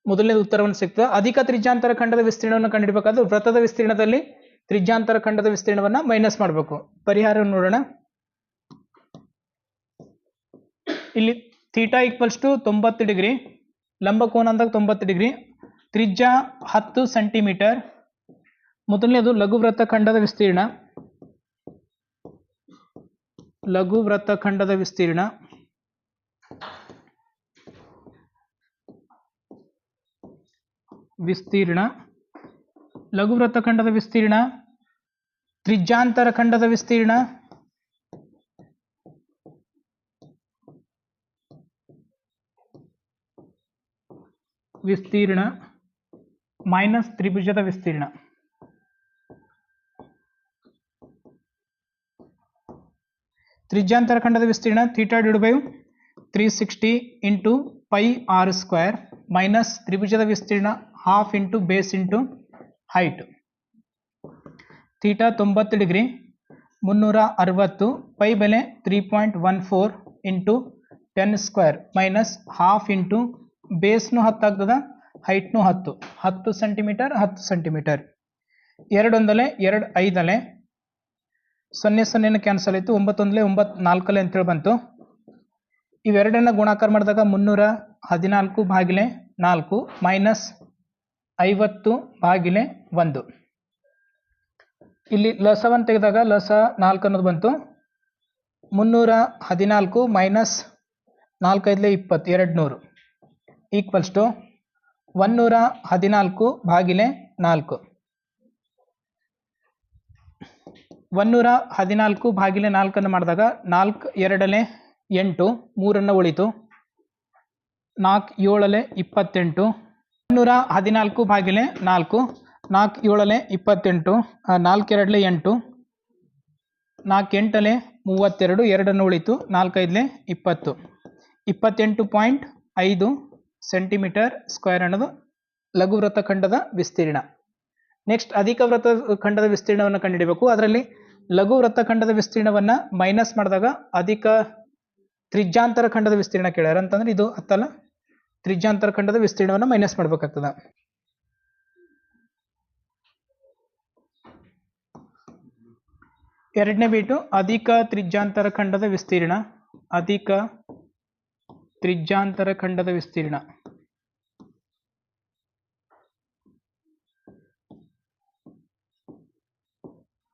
ಮೊದಲನೇ ಉತ್ತರವನ್ನು ಸಿಗ್ತದೆ. ಅಧಿಕ ತ್ರಿಜ್ಯಾಂತರ ಖಂಡದ ವಿಸ್ತೀರ್ಣವನ್ನು ಕಂಡುಹಿಡಬೇಕಾದ್ರೆ ವೃತ್ತದ ವಿಸ್ತೀರ್ಣದಲ್ಲಿ ತ್ರಿಜ್ಯಾಂತರ ಖಂಡದ ವಿಸ್ತೀರ್ಣವನ್ನು ಮೈನಸ್ ಮಾಡಬೇಕು. ಪರಿಹಾರವನ್ನು ನೋಡೋಣ. ಇಲ್ಲಿ ಥೀಟಾ ಈಕ್ವಲ್ಸ್ ಟು ತೊಂಬತ್ತು ಡಿಗ್ರಿ ಲಂಬಕೋನ ಅಂದಾಗ ತೊಂಬತ್ತು ಡಿಗ್ರಿ, ತ್ರಿಜ್ಯ ಹತ್ತು ಸೆಂಟಿಮೀಟರ್. ಮೊದಲನೇದು ಲಘು ಖಂಡದ ವಿಸ್ತೀರ್ಣ. ಲಘು ಖಂಡದ ವಿಸ್ತೀರ್ಣ. ವಿಸ್ತೀರ್ಣ. ಲಘು ಖಂಡದ ವಿಸ್ತೀರ್ಣ. ತ್ರಿಜ್ಯಾಂತರ ಖಂಡದ ವಿಸ್ತೀರ್ಣ. ವಿಸ್ತೀರ್ಣ ಮೈನಸ್ ತ್ರಿಭುಜದ ವಿಸ್ತೀರ್ಣ. ತ್ರಿಜ್ಯಾಂತರ ಖಂಡದ ವಿಸ್ತೀರ್ಣ theta divide by three sixty into pi R square minus ತ್ರಿಭುಜದ ವಿಸ್ತೀರ್ಣ half into base into height theta ತೊಂಬತ್ತು ಡಿಗ್ರಿ, ಮುನ್ನೂರ ಅರವತ್ತು ಪೈ ಬೆಲೆ three point one four into ten square minus half into ಬೇಸ್ನು ಹತ್ತು ಆಗ್ತದ, ಹೈಟ್ನು ಹತ್ತು. ಹತ್ತು ಸೆಂಟಿಮೀಟರ್ ಹತ್ತು ಸೆಂಟಿಮೀಟರ್. ಎರಡೊಂದಲೆ, ಎರಡು, ಐದಲೆ. ಸೊನ್ನೆ ಸೊನ್ನೆನ ಕ್ಯಾನ್ಸಲ್ ಆಯಿತು, ಒಂಬತ್ತೊಂದಲೆ ಒಂಬತ್ತು ನಾಲ್ಕಲೆ ಅಂತೇಳಿ ಬಂತು. ಇವೆರಡನ್ನ ಗುಣಾಕಾರ ಮಾಡಿದಾಗ ಮುನ್ನೂರ ಹದಿನಾಲ್ಕು ಬಾಗಿಲೆ ನಾಲ್ಕು ಮೈನಸ್ ಐವತ್ತು ಬಾಗಿಲೆ ಒಂದು. ಇಲ್ಲಿ ಲಸವನ್ನು ತೆಗೆದಾಗ ಲಸ ನಾಲ್ಕು ಅನ್ನೋದು ಬಂತು. ಮುನ್ನೂರ ಹದಿನಾಲ್ಕು ಮೈನಸ್ ನಾಲ್ಕೈದಲೆ ಇಪ್ಪತ್ತು ಎರಡು ನೂರು ಈಕ್ವಲ್ಸ್ ಟು ಒನ್ನೂರ ಹದಿನಾಲ್ಕು ಬಾಗಿಲೆ ನಾಲ್ಕು. ಒನ್ನೂರ ಹದಿನಾಲ್ಕು ಬಾಗಿಲೆ ನಾಲ್ಕನ್ನು ಮಾಡಿದಾಗ ನಾಲ್ಕು ಎರಡಲೆ ಎಂಟು ಮೂರನ್ನು ಉಳಿತು. ನಾಲ್ಕು ಏಳಲೆ ಇಪ್ಪತ್ತೆಂಟು. ಒನ್ನೂರ ಹದಿನಾಲ್ಕು ಬಾಗಿಲೆ ನಾಲ್ಕು ನಾಲ್ಕು ಏಳಲೆ ಇಪ್ಪತ್ತೆಂಟು ಆ, ನಾಲ್ಕು ಎರಡಲೆ ಎಂಟು. ನಾಲ್ಕು ಎಂಟಲೆ ಮೂವತ್ತೆರಡು ಎರಡನ್ನು ಉಳಿತು ನಾಲ್ಕೈದಲೆ ಇಪ್ಪತ್ತು. ಇಪ್ಪತ್ತೆಂಟು ಪಾಯಿಂಟ್ ಐದು ಸೆಂಟಿಮೀಟರ್ ಸ್ಕ್ವೇರ್ ಅನ್ನೋದು ಲಘು ವೃತ್ತಖಂಡದ ವಿಸ್ತೀರ್ಣ. ನೆಕ್ಸ್ಟ್ ಅಧಿಕ ವೃತ್ತ ಖಂಡದ ವಿಸ್ತೀರ್ಣವನ್ನು ಕಂಡುಹಿಡಬೇಕು. ಅದರಲ್ಲಿ ಲಘು ವೃತ್ತಖಂಡದ ವಿಸ್ತೀರ್ಣವನ್ನು ಮೈನಸ್ ಮಾಡಿದಾಗ ಅಧಿಕ ತ್ರಿಜ್ಯಾಂತರ ಖಂಡದ ವಿಸ್ತೀರ್ಣ ಕೇಳ್ಯಾರ. ಅಂತಂದ್ರೆ ಇದು ಹತ್ತಲ್ಲ, ತ್ರಿಜ್ಯಾಂತರ ಖಂಡದ ವಿಸ್ತೀರ್ಣವನ್ನು ಮೈನಸ್ ಮಾಡಬೇಕಾಗ್ತದೆ. ಎರಡನೇ ಬೀಟು ಅಧಿಕ ತ್ರಿಜ್ಯಾಂತರ ಖಂಡದ ವಿಸ್ತೀರ್ಣ. ಅಧಿಕ ತ್ರಿಜ್ಯಾಂತರ ಖಂಡದ ವಿಸ್ತೀರ್ಣ.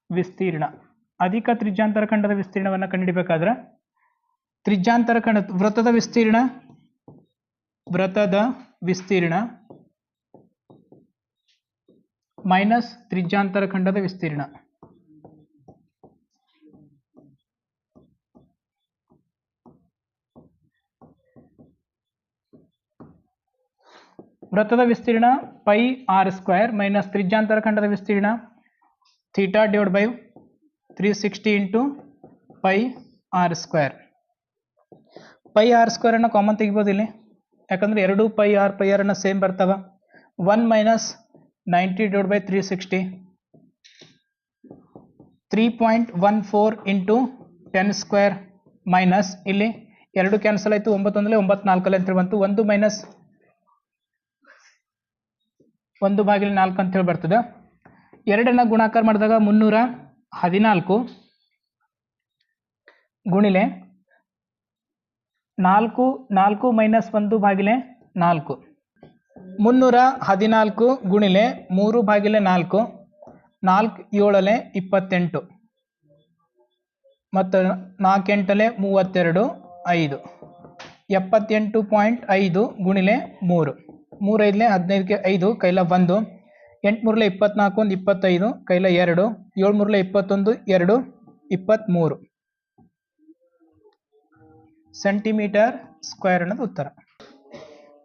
ವಿಸ್ತೀರ್ಣ. ಅಧಿಕ ತ್ರಿಜ್ಯಾಂತರ ಖಂಡದ ವಿಸ್ತೀರ್ಣವನ್ನು ಕಂಡುಹಿಡಬೇಕಾದ್ರೆ ತ್ರಿಜ್ಯಾಂತರ ಖಂಡ, ವೃತ್ತದ ವಿಸ್ತೀರ್ಣ ವೃತ್ತದ ವಿಸ್ತೀರ್ಣ ಮೈನಸ್ ತ್ರಿಜ್ಯಾಂತರ ಖಂಡದ ವಿಸ್ತೀರ್ಣ. ವೃತ್ತದ ವಿಸ್ತೀರ್ಣ ಪೈ ಆರ್ ಸ್ಕ್ವೇರ್ ಮೈನಸ್ ತ್ರಿಜ್ಯಾಂತರ ಖಂಡದ ವಿಸ್ತೀರ್ಣ theta divide by three sixty into pi R square pi R ಸ್ಕ್ವೇರನ್ನು common ತೆಗಿಬೋದು ಇಲ್ಲಿ. ಯಾಕಂದರೆ ಎರಡು ಪೈ ಆರ್ ಪೈ ಆರನ್ನು ಸೇಮ್ ಬರ್ತಾವ. One minus ninety divide by three sixty three point one four into ten square minus ಇಲ್ಲಿ ಎರಡು cancel ಆಯಿತು ಒಂಬತ್ತೊಂದಲೇ ಒಂಬತ್ತು ನಾಲ್ಕಲ್ಲಿ ಅಂತ ಬಂತು. ಒಂದು ಮೈನಸ್ ಒಂದು ಬಾಗಿಲು ನಾಲ್ಕು ಅಂತೇಳಿ ಬರ್ತದೆ. ಎರಡನ್ನು ಗುಣಾಕಾರ ಮಾಡಿದಾಗ ಮುನ್ನೂರ ಹದಿನಾಲ್ಕು. ಗುಣಿಲೆ ನಾಲ್ಕು ನಾಲ್ಕು ಮೈನಸ್ ಒಂದು ಬಾಗಿಲೆ ನಾಲ್ಕು. ಮುನ್ನೂರ ಹದಿನಾಲ್ಕು ಗುಣಿಲೆ ಮೂರು ಬಾಗಿಲೆ ನಾಲ್ಕು. ನಾಲ್ಕು ಏಳಲೆ ಇಪ್ಪತ್ತೆಂಟು. ಮತ್ತು ನಾಲ್ಕೆಂಟಲೆ ಮೂವತ್ತೆರಡು, ಐದು. ಎಪ್ಪತ್ತೆಂಟು ಪಾಯಿಂಟ್ ಐದು ಗುಣಿಲೆ ಮೂರು. ಮೂರೈದಲೆ ಹದಿನೈದಕ್ಕೆ ಐದು, ಕೈಲ ಒಂದು ಎಂಟು ಮೂರಲೆ ಇಪ್ಪತ್ನಾಲ್ಕು ಒಂದು ಇಪ್ಪತ್ತೈದು, ಕೈಲ ಎರಡು ಏಳು ಮೂರಲೆ ಇಪ್ಪತ್ತೊಂದು, ಎರಡು ಇಪ್ಪತ್ತ್ಮೂರು ಸೆಂಟಿಮೀಟರ್ ಸ್ಕ್ವೇರ್ ಅನ್ನೋದು ಉತ್ತರ.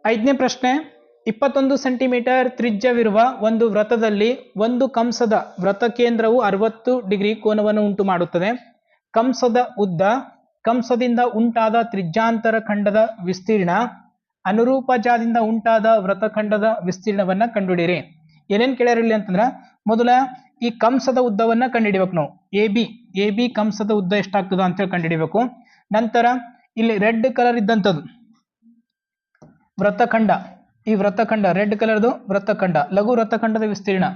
ಐದನೇ ಪ್ರಶ್ನೆ, ಇಪ್ಪತ್ತೊಂದು ಸೆಂಟಿಮೀಟರ್ ತ್ರಿಜ್ಯವಿರುವ ಒಂದು ವ್ರತದಲ್ಲಿ ಒಂದು ಕಂಸದ ವ್ರತ ಕೇಂದ್ರವು ಅರವತ್ತು ಡಿಗ್ರಿ ಕೋನವನ್ನು ಉಂಟು ಮಾಡುತ್ತದೆ ಕಂಸದ ಉದ್ದ, ಕಂಸದಿಂದ ಉಂಟಾದ ತ್ರಿಜ್ಯಾಂತರ ಖಂಡದ ವಿಸ್ತೀರ್ಣ ಅನುರೂಪ ಜಾದಿಂದ ಉಂಟಾದ ವ್ರತಖಂಡದ ವಿಸ್ತೀರ್ಣವನ್ನ ಕಂಡುಹಿಡಿಯಿರಿ. ಏನೇನ್ ಕೇಳಿರಲಿ ಅಂತಂದ್ರ, ಮೊದಲ ಈ ಕಂಸದ ಉದ್ದವನ್ನ ಕಂಡುಹಿಡಿಬೇಕು ನಾವು. ಎ ಬಿ ಎ ಬಿ ಕಂಸದ ಉದ್ದ ಎಷ್ಟಾಗ್ತದ ಅಂತೇಳಿ ಕಂಡುಹಿಡಿಬೇಕು. ನಂತರ ಇಲ್ಲಿ ರೆಡ್ ಕಲರ್ ಇದ್ದಂಥದ್ದು ವ್ರತಖಂಡ ಈ ವ್ರತಖಂಡ ರೆಡ್ ಕಲರ್ದು ವ್ರತಖಂಡ ಲಘು ವ್ರತಖಂಡದ ವಿಸ್ತೀರ್ಣ.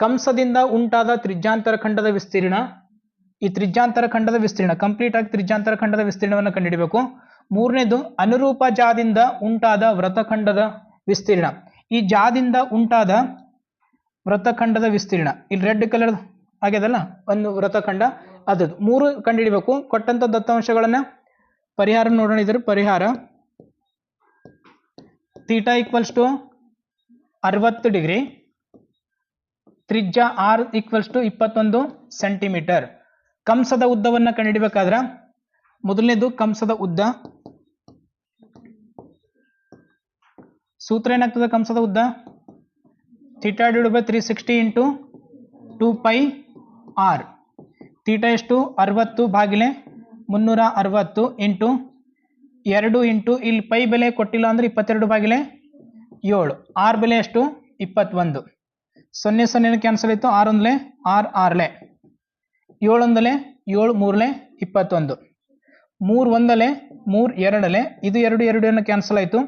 ಕಂಸದಿಂದ ಉಂಟಾದ ತ್ರಿಜ್ಯಾಂತರ ಖಂಡದ ವಿಸ್ತೀರ್ಣ, ಈ ತ್ರಿಜ್ಯಾಂತರ ಖಂಡದ ವಿಸ್ತೀರ್ಣ ಕಂಪ್ಲೀಟ್ ಆಗಿ ತ್ರಿಜ್ಯಾಂತರ ಖಂಡದ ವಿಸ್ತೀರ್ಣವನ್ನು ಕಂಡುಹಿಡಿಬೇಕು. ಮೂರನೇದು ಅನುರೂಪ ಜಾದಿಂದ ಉಂಟಾದ ವ್ರತಖಂಡದ ವಿಸ್ತೀರ್ಣ. ಈ ಜಾದಿಂದ ಉಂಟಾದ ವ್ರತಖಂಡದ ವಿಸ್ತೀರ್ಣ. ಇಲ್ಲಿ ರೆಡ್ ಕಲರ್ ಆಗ್ಯದಲ್ಲ? ಒಂದು ವ್ರತಖಂಡ ಅದದ್ದು ಮೂರು ಕಂಡುಹಿಡಿಬೇಕು. ಕೊಟ್ಟಂತ ದತ್ತಾಂಶಗಳನ್ನು ಪರಿಹಾರ ನೋಡೋಣ. ಇದ್ರ ಪರಿಹಾರ ತೀಟಾ ಈಕ್ವಲ್ಸ್ ಟು ಅರವತ್ತು ಡಿಗ್ರಿ. ತ್ರಿಜ್ಯ ಆರ್ ಈಕ್ವಲ್ಸ್ ಟು ಇಪ್ಪತ್ತೊಂದು ಸೆಂಟಿಮೀಟರ್. ಕಂಸದ ಉದ್ದವನ್ನು ಕಂಡುಹಿಡಿಬೇಕಾದ್ರೆ, ಮೊದಲನೇದು ಕಂಸದ ಉದ್ದ ಸೂತ್ರ ಏನಾಗ್ತದೆ ಕಂಸದ ಉದ್ದ? Theta divide by three sixty into two pi R theta ಎಷ್ಟು? ಅರವತ್ತು ಬಾಗಿಲೆ ಮುನ್ನೂರ ಅರವತ್ತು ಇಂಟು ಎರಡು ಇಂಟು ಇಲ್ಲಿ ಪೈ ಬೆಲೆ ಕೊಟ್ಟಿಲ್ಲ ಅಂದರೆ ಇಪ್ಪತ್ತೆರಡು ಬಾಗಿಲೆ ಏಳು. ಆರ್ ಬೆಲೆ ಎಷ್ಟು? ಇಪ್ಪತ್ತೊಂದು. ಸೊನ್ನೆ ಸೊನ್ನೆ ಕ್ಯಾನ್ಸಲ್ ಆಯಿತು. ಆರು ಆರ್ ಆರು ಆರ್ಲೆ. ಏಳೊಂದಲೆ ಏಳು ಮೂರಲೆ? ಇಪ್ಪತ್ತೊಂದು. ಮೂರು ಒಂದಲೆ? ಮೂರು ಎರಡಲೆ? ಇದು ಎರಡು ಎರಡು ಏನು ಕ್ಯಾನ್ಸಲ್ ಆಯಿತು.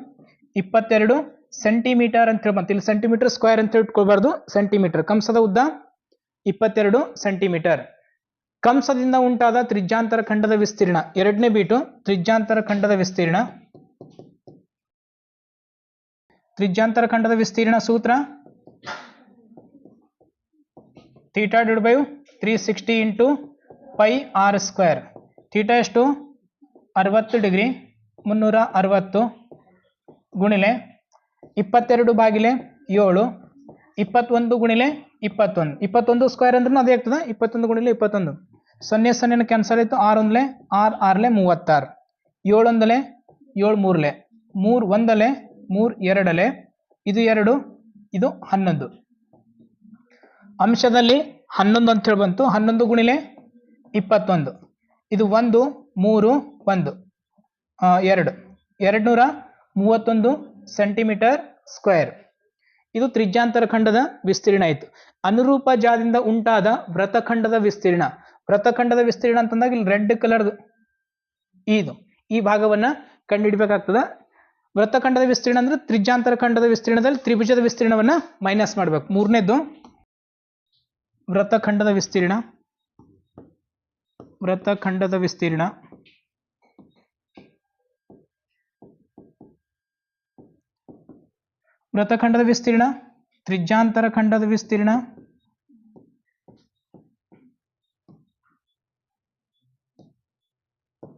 ಇಪ್ಪತ್ತೆರಡು ಸೆಂಟಿಮೀಟರ್ ಅಂತ ಹೇಳಿ ಇಲ್ಲಿ ಸೆಂಟಿಮೀಟರ್ ಸ್ಕ್ವೇರ್ ಅಂತ ಇಟ್ಕೊಳ್ಬಾರ್ದು. ಸೆಂಟಿಮೀಟರ್, ಕಂಸದ ಉದ್ದ ಇಪ್ಪತ್ತೆರಡು ಸೆಂಟಿಮೀಟರ್. ಕಂಸದಿಂದ ಉಂಟಾದ ತ್ರಿಜ್ಯಾಂತರ ಖಂಡದ ವಿಸ್ತೀರ್ಣ, ಎರಡನೇ ಬೀಟು ತ್ರಿಜ್ಯಾಂತರ ಖಂಡದ ವಿಸ್ತೀರ್ಣ. ತ್ರಿಜ್ಯಾಂತರ ಖಂಡದ ವಿಸ್ತೀರ್ಣ ಸೂತ್ರ? Theta divide by three sixty into pi R square. Theta ಎಷ್ಟು? ಅರವತ್ತು ಡಿಗ್ರಿ, ಮುನ್ನೂರ ಅರವತ್ತು. ಗುಣಿಲೆ ಇಪ್ಪತ್ತೆರಡು ಬಾಗಿಲೆ ಏಳು, ಇಪ್ಪತ್ತೊಂದು ಗುಣಿಲೆ ಇಪ್ಪತ್ತೊಂದು. ಇಪ್ಪತ್ತೊಂದು ಸ್ಕ್ವೇರ್ ಅಂದ್ರೆ ಅದೇ ಆಗ್ತದೆ, ಇಪ್ಪತ್ತೊಂದು ಗುಣಿಲೆ ಇಪ್ಪತ್ತೊಂದು. ಸೊನ್ನೆ ಸೊನ್ನೆನ ಕ್ಯಾನ್ಸಲ್ ಆಯಿತು ಆರು ಒಂದಲೆ ಆರು, ಆರಲೆ ಮೂವತ್ತಾರು. ಏಳೊಂದಲೆ, ಏಳು ಮೂರಲೆ. ಮೂರು ಒಂದಲೆ, ಮೂರು ಎರಡಲೆ. ಇದು ಎರಡು, ಇದು ಹನ್ನೊಂದು. ಅಂಶದಲ್ಲಿ ಹನ್ನೊಂದು ಅಂತ ಹೇಳಿ ಬಂತು, ಹನ್ನೊಂದು ಗುಣಿಲೆ ಇಪ್ಪತ್ತೊಂದು. ಇದು ಒಂದು, ಮೂರು, ಒಂದು. ಎರಡು ಎರಡು. ನೂರ ಮೂವತ್ತೊಂದು ಸೆಂಟಿಮೀಟರ್ ಸ್ಕ್ವೇರ್. ಇದು ತ್ರಿಜ್ಯಾಂತರ ಖಂಡದ ವಿಸ್ತೀರ್ಣ ಆಯಿತು ಅನುರೂಪ ಜಾದಿಂದ ಉಂಟಾದ ವ್ರತಖಂಡದ ವಿಸ್ತೀರ್ಣ. ವ್ರತಖಂಡದ ವಿಸ್ತೀರ್ಣ ಅಂತಂದಾಗ ಇಲ್ಲಿ ರೆಡ್ ಕಲರ್ದು ಇದು. ಈ ಭಾಗವನ್ನು ಕಂಡುಹಿಡಬೇಕಾಗ್ತದ. ವ್ರತಖಂಡದ ವಿಸ್ತೀರ್ಣ ಅಂದ್ರೆ ತ್ರಿಜ್ಯಾಂತರ ಖಂಡದ ವಿಸ್ತೀರ್ಣದಲ್ಲಿ ತ್ರಿಭುಜದ ವಿಸ್ತೀರ್ಣವನ್ನ ಮೈನಸ್ ಮಾಡಬೇಕು. ಮೂರನೇದು ವ್ರತಖಂಡದ ವಿಸ್ತೀರ್ಣ. ವ್ರತಖಂಡದ ವಿಸ್ತೀರ್ಣ. ವೃತ್ತಖಂಡದ ವಿಸ್ತೀರ್ಣ ತ್ರಿಜ್ಯಾಂತರ ಖಂಡದ ವಿಸ್ತೀರ್ಣ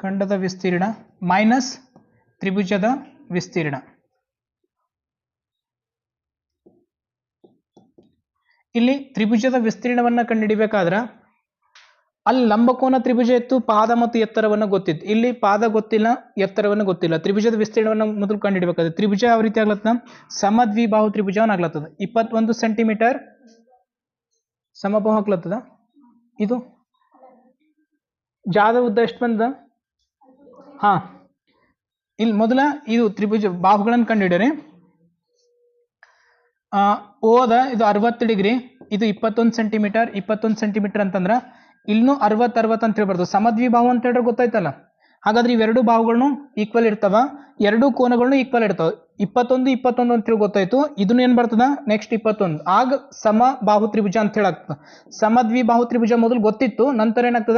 ಖಂಡದ ವಿಸ್ತೀರ್ಣ ಮೈನಸ್ ತ್ರಿಭುಜದ ವಿಸ್ತೀರ್ಣ. ಇಲ್ಲಿ ತ್ರಿಭುಜದ ವಿಸ್ತೀರ್ಣವನ್ನು ಕಂಡುಹಿಡಿಬೇಕಾದ್ರ ಅಲ್ಲಿ ಲಂಬಕೋನ ತ್ರಿಭುಜ ಇತ್ತು ಪಾದ ಮತ್ತು ಎತ್ತರವನ್ನು ಗೊತ್ತಿತ್ತು. ಇಲ್ಲಿ ಪಾದ ಗೊತ್ತಿಲ್ಲ, ಎತ್ತರವನ್ನು ಗೊತ್ತಿಲ್ಲ. ತ್ರಿಭುಜದ ವಿಸ್ತೀರ್ಣವನ್ನು ಮೊದಲು ಕಂಡುಹಿಡಬೇಕಾದ್ರೆ ತ್ರಿಭುಜ ಯಾವ ರೀತಿ ಆಗ್ಲತ್ತ ಸಮದ್ವಿಬಾಹು ತ್ರಿಭುಜವನ್ನ ಆಗ್ಲತ್ತದ. ಇಪ್ಪತ್ತೊಂದು ಸೆಂಟಿಮೀಟರ್ ಸಮಬಾಹು ಆಗ್ಲತ್ತದ. ಇದು ಜಾದ ಉದ್ದ ಎಷ್ಟು ಬಂದ ಹಾ. ಇಲ್ಲಿ ಮೊದಲ ಇದು ತ್ರಿಭುಜ ಬಾಹುಗಳನ್ನು ಕಂಡುಹಿಡಿಯರಿ. ಓದ, ಇದು ಅರವತ್ತು ಡಿಗ್ರಿ, ಇದು ಇಪ್ಪತ್ತೊಂದು ಸೆಂಟಿಮೀಟರ್ ಇಪ್ಪತ್ತೊಂದು ಸೆಂಟಿಮೀಟರ್ ಅಂತಂದ್ರೆ ಇಲ್ಲೂ ಅರವತ್ತು ಅರವತ್ತು ಅಂತ ಹೇಳ್ಬಾರ್ದು. ಸಮದ್ವಿಭಾವ ಅಂತ ಹೇಳಿದ್ರೆ ಗೊತ್ತಾಯ್ತಲ್ಲ? ಹಾಗಾದ್ರೆ ಇವೆರಡು ಭಾವಗಳನ್ನು ಈಕ್ವಲ್ ಇರ್ತಾವ? ಎರಡು ಕೋನಗಳನ್ನು ಈಕ್ವಲ್ ಇರ್ತಾವ? ಇಪ್ಪತ್ತೊಂದು ಇಪ್ಪತ್ತೊಂದು ಅಂತ ಹೇಳಿ ಗೊತ್ತಾಯ್ತು. ಇದನ್ನ ಏನು ಬರ್ತದ? ನೆಕ್ಸ್ಟ್ ಇಪ್ಪತ್ತೊಂದು. ಆಗ ಸಮ ಬಾಹು ತ್ರಿಭುಜ ಅಂತ ಹೇಳಾಗ್ತದ. ಸಮದ್ವಿಬಾಹು ತ್ರಿಭುಜ ಮೊದಲು ಗೊತ್ತಿತ್ತು, ನಂತರ ಏನಾಗ್ತದ?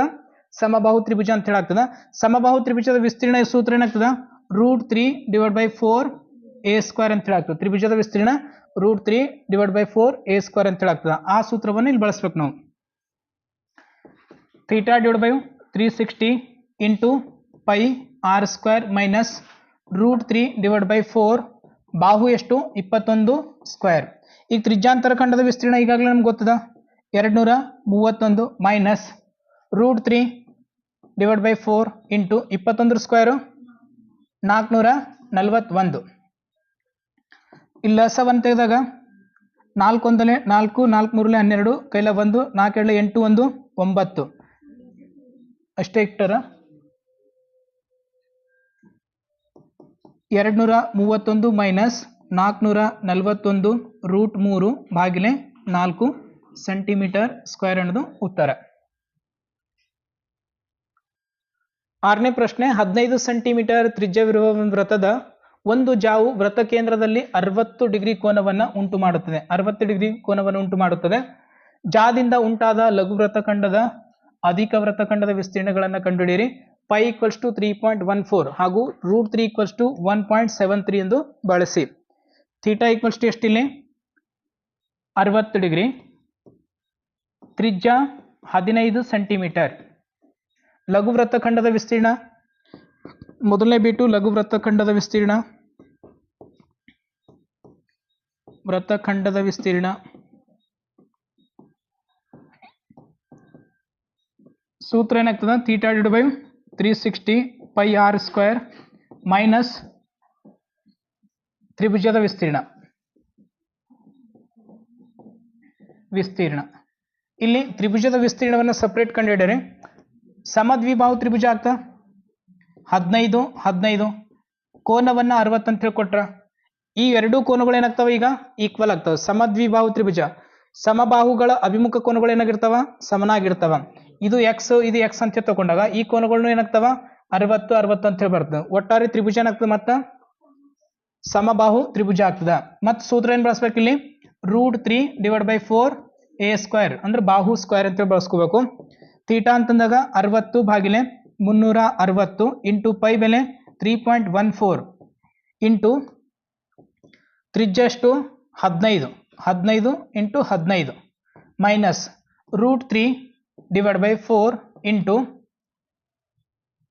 ಸಮಬಾಹು ತ್ರಿಭುಜ ಅಂತ ಹೇಳಾಗ್ತದ. ಸಮಬಾಹು ತ್ರಿಭುಜದ ವಿಸ್ತೀರ್ಣ ಸೂತ್ರ ಏನಾಗ್ತದ? Root three divide by four A square ಅಂತ ಹೇಳಾಗ್ತದೆ. ತ್ರಿಭುಜದ ವಿಸ್ತೀರ್ಣ root three divide by four A square ಅಂತ ಹೇಳಾಗ್ತದ. ಆ ಸೂತ್ರವನ್ನು ಇಲ್ಲಿ ಬಳಸ್ಬೇಕು ನಾವು. Divide by three sixty into pi R square minus root three divide by four ಬಾಹು ಎಷ್ಟು? ಇಪ್ಪತ್ತೊಂದು ಸ್ಕ್ವೇರ್ ಈಗ ತ್ರಿಜ್ಯಾಂತರ ಖಂಡದ ವಿಸ್ತೀರ್ಣ ಈಗಾಗಲೇ ನಮ್ಗೆ ಗೊತ್ತದ? ಎರಡು ನೂರ ಮೂವತ್ತೊಂದು minus root three divide by four into ಇಪ್ಪತ್ತೊಂದರ ಸ್ಕ್ವೇರು ನಾಲ್ಕುನೂರ ನಲವತ್ತೊಂದು. ಇಲ್ಲಿ ಒಂದು ತೆಗೆದಾಗ ನಾಲ್ಕೊಂದಲೇ ನಾಲ್ಕು ನಾಲ್ಕು ಮೂರಲೆ ಹನ್ನೆರಡು, ಕೈಲ ಒಂದು ನಾಲ್ಕೆರಡು ಎಂಟು ಒಂದು, ಒಂಬತ್ತು. ಅಷ್ಟೇ ಇಟ್ಟರ ಎರಡು ನೂರ ಮೂವತ್ತೊಂದು ಮೈನಸ್ ನಾಲ್ಕುನೂರ ನಲವತ್ತೊಂದು ರೂಟ್ ಮೂರು ಬಾಗಿಲೆ ನಾಲ್ಕು ಸೆಂಟಿಮೀಟರ್ ಸ್ಕ್ವೇರ್ ಅನ್ನೋದು ಉತ್ತರ. ಆರನೇ ಪ್ರಶ್ನೆ, ಹದಿನೈದು ಸೆಂಟಿಮೀಟರ್ ತ್ರಿಜ್ಯವಿರುವ ಒಂದು ವೃತ್ತದ ಒಂದು ಜಾವು ವೃತ್ತ ಕೇಂದ್ರದಲ್ಲಿ ಅರವತ್ತು ಡಿಗ್ರಿ ಕೋನವನ್ನು ಉಂಟು ಮಾಡುತ್ತದೆ ಅರವತ್ತು ಡಿಗ್ರಿ ಕೋನವನ್ನು ಉಂಟು ಮಾಡುತ್ತದೆ ಜಾದಿಂದ ಉಂಟಾದ ಲಘು ವೃತ್ತಖಂಡದ ಅಧಿಕ ವೃತ್ತಖಂಡದ ವಿಸ್ತೀರ್ಣಗಳನ್ನು ಕಂಡುಹಿಡಿಯಿರಿ. Pi equals to three point one four ಹಾಗೂ root three equals to one point seven three ಎಂದು ಬಳಸಿ. ಥೀಟಾ ಈಕ್ವಲ್ಸ್ ಟು ಎಷ್ಟಿಲ್ಲಿ? ಅರವತ್ತು ಡಿಗ್ರಿ. ತ್ರಿಜ್ಯ ಹದಿನೈದು ಸೆಂಟಿಮೀಟರ್. ಲಘು ವೃತ್ತಖಂಡದ ವಿಸ್ತೀರ್ಣ. ಮೊದಲನೇ ಬಿಟ್ಟು ಲಘು ವೃತ್ತಖಂಡದ ವಿಸ್ತೀರ್ಣ. ವೃತ್ತಖಂಡದ ವಿಸ್ತೀರ್ಣ. ಸೂತ್ರ ಏನಾಗ್ತದೆ? Theta divide by three sixty pi R square minus ತ್ರಿಭುಜದ ವಿಸ್ತೀರ್ಣ. ವಿಸ್ತೀರ್ಣ. ಇಲ್ಲಿ ತ್ರಿಭುಜದ ವಿಸ್ತೀರ್ಣವನ್ನು ಸಪ್ರೇಟ್ ಕಂಡುಹಿಡಿದರೆ ಸಮದ್ವಿಬಾಹು ತ್ರಿಭುಜ ಆಗ್ತಾ? ಹದಿನೈದು ಹದಿನೈದು. ಕೋನವನ್ನು ಅರವತ್ತಂತ ಹೇಳ್ಕೊಟ್ರ. ಈ ಎರಡೂ ಕೋನಗಳು ಏನಾಗ್ತವೆ ಈಗ? ಈಕ್ವಲ್ ಆಗ್ತವೆ. ಸಮದ್ವಿಬಾಹು ತ್ರಿಭುಜ. ಸಮಬಾಹುಗಳ ಅಭಿಮುಖ ಕೋನಗಳು ಏನಾಗಿರ್ತಾವ? ಸಮನಾಗಿರ್ತಾವ. ಇದು ಎಕ್ಸ್ ಇದು ಎಕ್ಸ್ ಅಂತ ತಗೊಂಡಾಗ ಈ ಕೋನಗಳನ್ನು ಏನಾಗ್ತವ? ಅರವತ್ತು ಅರವತ್ತು ಅಂತ ಹೇಳಿ ಬರ್ತದೆ ಒಟ್ಟಾರೆ ತ್ರಿಭುಜ ಏನಾಗ್ತದೆ ಮತ್ತ? ಸಮಬಾಹು ತ್ರಿಭುಜ ಆಗ್ತದ. ಮತ್ತು ಸೂತ್ರ ಏನು ಬಳಸ್ಬೇಕು ಇಲ್ಲಿ? Root three divide by four A square ಅಂದ್ರೆ ಬಾಹು ಸ್ಕ್ವೇರ್ ಅಂತೇಳಿ ಬಳಸ್ಕೋಬೇಕು. ತೀಟಾ ಅಂತಂದಾಗ ಅರವತ್ತು ಬಾಗಿಲೆ ಮುನ್ನೂರ ಅರವತ್ತು ಇಂಟು ಪೈ ಬೆಲೆ three point one four into ತ್ರಿಜ್ಯ ಎಷ್ಟು ಹದಿನೈದು. ಹದಿನೈದು ಇಂಟು ಹದಿನೈದು. Minus root three divide by four into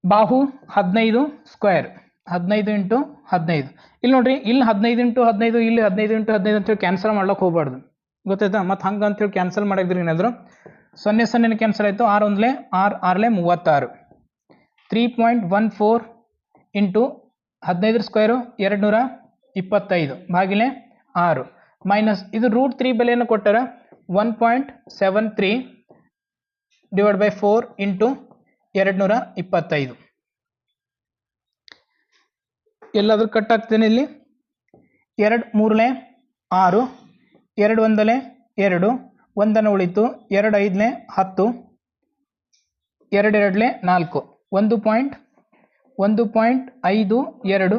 ಬಾಹು ಹದಿನೈದು ಸ್ಕ್ವೇರ್ ಹದಿನೈದು ಇಂಟು ಹದಿನೈದು ಇಲ್ಲಿ ನೋಡ್ರಿ, ಇಲ್ಲಿ ಹದಿನೈದು ಇಂಟು ಹದಿನೈದು ಇಲ್ಲಿ ಹದಿನೈದು ಇಂಟು ಹದಿನೈದು ಅಂತೇಳಿ ಕ್ಯಾನ್ಸಲ್ ಮಾಡ್ಲಿಕ್ಕೆ ಹೋಗ್ಬಾರ್ದು. ಗೊತ್ತಾಯ್ತಾ? ಮತ್ತು ಹಂಗೆ ಅಂತೇಳಿ ಕ್ಯಾನ್ಸಲ್ ಮಾಡಿದ್ರಿ ಏನಾದರೂ? ಸೊನ್ನೆ ಸೊನ್ನೆ ಕ್ಯಾನ್ಸಲ್ ಆಯಿತು. ಆರು ಒಂದಲೇ, ಆರು, ಆರಲೆ ಮೂವತ್ತಾರು. Three point one four into ಹದಿನೈದರ ಸ್ಕ್ವೇರು ಎರಡು ನೂರ ಇಪ್ಪತ್ತೈದು ಬಾಗಿಲೆ ಆರು. ಮೈನಸ್ ಇದು ರೂಟ್ ತ್ರೀ ಬೆಲೆಯನ್ನು ಕೊಟ್ಟರೆ? One point seven three divide by four into ಎರಡು ನೂರ ಇಪ್ಪತ್ತೈದು ಎಲ್ಲಾದರೂ ಕಟ್ ಆಗ್ತೇನೆ ಇಲ್ಲಿ. ಎರಡು ಮೂರನೇ ಆರು, ಎರಡು ಒಂದಲೇ ಎರಡು ಒಂದನ್ನು ಉಳಿತು, ಎರಡು ಐದನೇ ಹತ್ತು ಎರಡೆರಡನೇ ನಾಲ್ಕು. ಒಂದು ಪಾಯಿಂಟ್ ಒಂದು ಪಾಯಿಂಟ್ ಐದು ಎರಡು.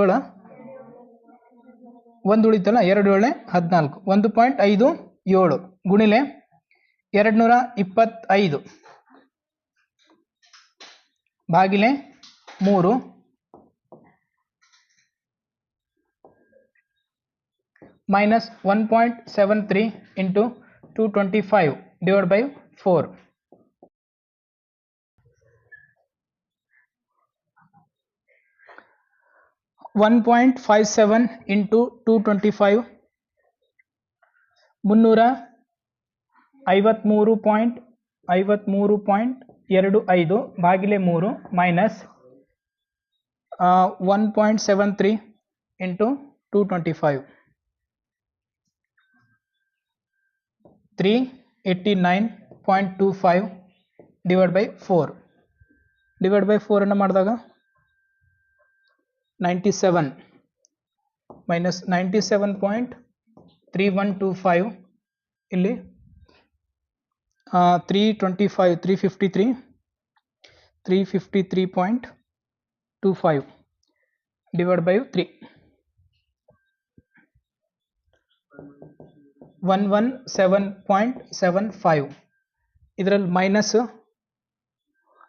ಏಳು, ಒಂದು ಉಳಿತಲ್ಲ, ಎರಡು ಏಳೆ ಹದಿನಾಲ್ಕು. ಒಂದು ಪಾಯಿಂಟ್ ಐದು ಏಳು. ಗುಣಿಲೆ ಎರಡು ನೂರ ಇಪ್ಪತ್ತೈದು ಬಾಗಿಲೆ ಮೂರು. Minus one point seven three into two twenty five divide by four. One point five seven into two twenty five. ಮುನ್ನೂರ ಐವತ್ತ್ಮೂರು ಪಾಯಿಂಟ್, ಐವತ್ಮೂರು ಪಾಯಿಂಟ್ ಎರಡು ಐದು ಬಾಗಿಲೆ ಮೂರು minus one point seven three into two twenty five three eighty nine point two five divide by four divide by ಫೋರನ್ನು ಮಾಡಿದಾಗ? Ninety seven minus ninety seven point three one two five ಇಲ್ಲಿ three twenty five three fifty three three fifty three point two five divide by three one one seven point seven five ಇದರಲ್ಲಿ minus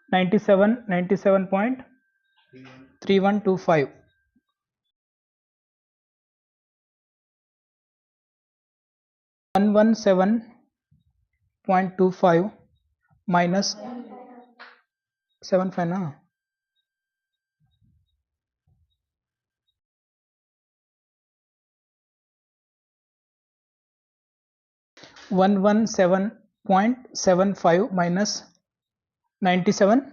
ninety seven ninety seven point three one two five one one seven point two five minus seven ಫೈವ್ನಾ one one seven point seven five minus ninety seven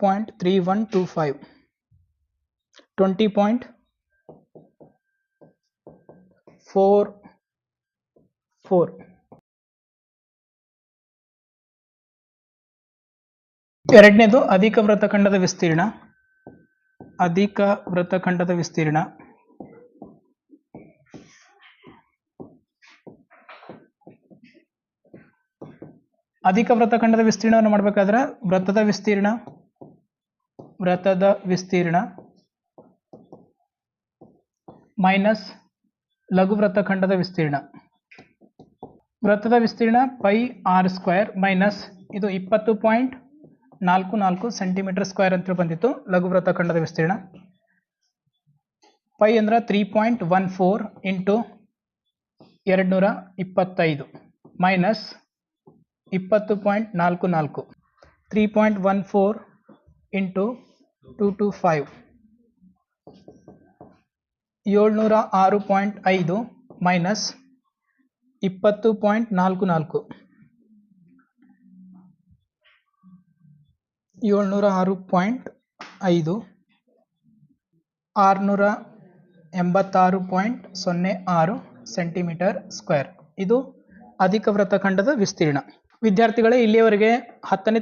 point three one two five twenty point ಎರಡನೇದು ಅಧಿಕ ವೃತ್ತಖಂಡದ ವಿಸ್ತೀರ್ಣ. ಅಧಿಕ ವೃತ್ತಖಂಡದ ವಿಸ್ತೀರ್ಣ. ಅಧಿಕ ವೃತ್ತಖಂಡದ ವಿಸ್ತೀರ್ಣವನ್ನು ಮಾಡಬೇಕಾದ್ರೆ ವೃತ್ತದ ವಿಸ್ತೀರ್ಣ ವೃತ್ತದ ವಿಸ್ತೀರ್ಣ ಮೈನಸ್ ಲಘು ವೃತ್ತಖಂಡದ ವಿಸ್ತೀರ್ಣ. ವೃತ್ತದ ವಿಸ್ತೀರ್ಣ ಪೈ ಆರ್ ಸ್ಕ್ವೇರ್ ಮೈನಸ್ ಇದು ಇಪ್ಪತ್ತು ಪಾಯಿಂಟ್ ನಾಲ್ಕು ನಾಲ್ಕು ಸೆಂಟಿಮೀಟರ್ ಸ್ಕ್ವೇರ್ ಅಂತ ಬಂದಿತ್ತು. ಲಘು ವೃತ್ತಖಂಡದ ವಿಸ್ತೀರ್ಣ. ಪೈ ಅಂದ್ರೆ three point one four into ಎರಡು ನೂರ ಇಪ್ಪತ್ತೈದು ಮೈನಸ್ ಇಪ್ಪತ್ತು ಪಾಯಿಂಟ್ ನಾಲ್ಕು ನಾಲ್ಕು. Three point one four into two two five. ಏಳ್ನೂರ ಆರು ಪಾಯಿಂಟ್ ಐದು ಮೈನಸ್ ಇಪ್ಪತ್ತು ಪಾಯಿಂಟ್ ನಾಲ್ಕು ನಾಲ್ಕು. ಏಳ್ನೂರ ಆರು ಪಾಯಿಂಟ್ ಐದು ಆರುನೂರ ಎಂಬತ್ತಾರು ಪಾಯಿಂಟ್ ಸೊನ್ನೆ ಆರು ಸೆಂಟಿಮೀಟರ್ ಸ್ಕ್ವೇರ್. ಇದು ಅಧಿಕ ವೃತ್ತಖಂಡದ ವಿಸ್ತೀರ್ಣ. ವಿದ್ಯಾರ್ಥಿಗಳೇ, ಇಲ್ಲಿಯವರೆಗೆ ಹತ್ತನೇ